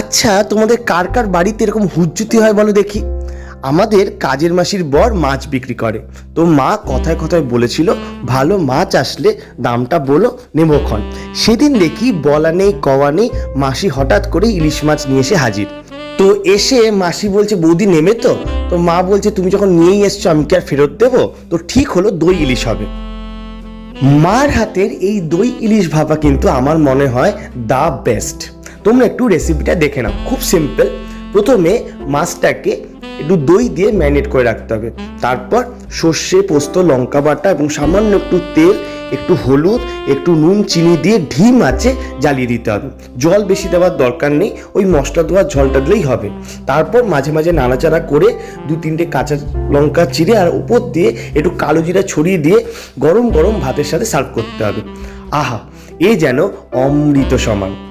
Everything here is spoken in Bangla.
আচ্ছা তোমাদের কার কার বাড়িতে এরকম হুজ্জুতি হয় বলো দেখি? আমাদের কাজের মাসির বর মাছ বিক্রি করে। তো মা কথায় কথায় বলেছিল, ভালো মাছ আসলে দামটা বলো নেবক্ষণ সেদিন দেখি বলা নেই, কওয়া নেই, মাসি হঠাৎ করে ইলিশ মাছ নিয়ে এসে হাজির। তো এসে মাসি বলছে, বৌদি নেমে তো? তো মা বলছে, তুমি যখন নিয়েই এসছো, আমি কি আর ফেরত দেবো? তো ঠিক হলো, দই ইলিশ হবে। মার হাতের এই দই ইলিশ ভাপা কিন্তু আমার মনে হয় দা বেস্ট। তোমরা একটু রেসিপিটা দেখে নাও। খুব সিম্পল প্রথমে মাছটাকে একটু দই দিয়ে ম্যারিনেট করে রাখতে হবে। তারপর সর্ষে, পোস্ত, লঙ্কা বাটা এবং সামান্য একটু তেল, একটু হলুদ, একটু নুন, চিনি দিয়ে ঢিম আছে জ্বালিয়ে দিতে হবে। জল বেশি দেওয়ার দরকার নেই, ওই মশলা দেওয়ার ঝলটা দিলেই হবে। তারপর মাঝে মাঝে নাড়াচাড়া করে দু তিনটে কাঁচা লঙ্কা চিড়ে আর উপর দিয়ে একটু কালো জিরা ছড়িয়ে দিয়ে গরম গরম ভাতের সাথে সার্ভ করতে হবে। আহা! এ যেন অমৃত সমান।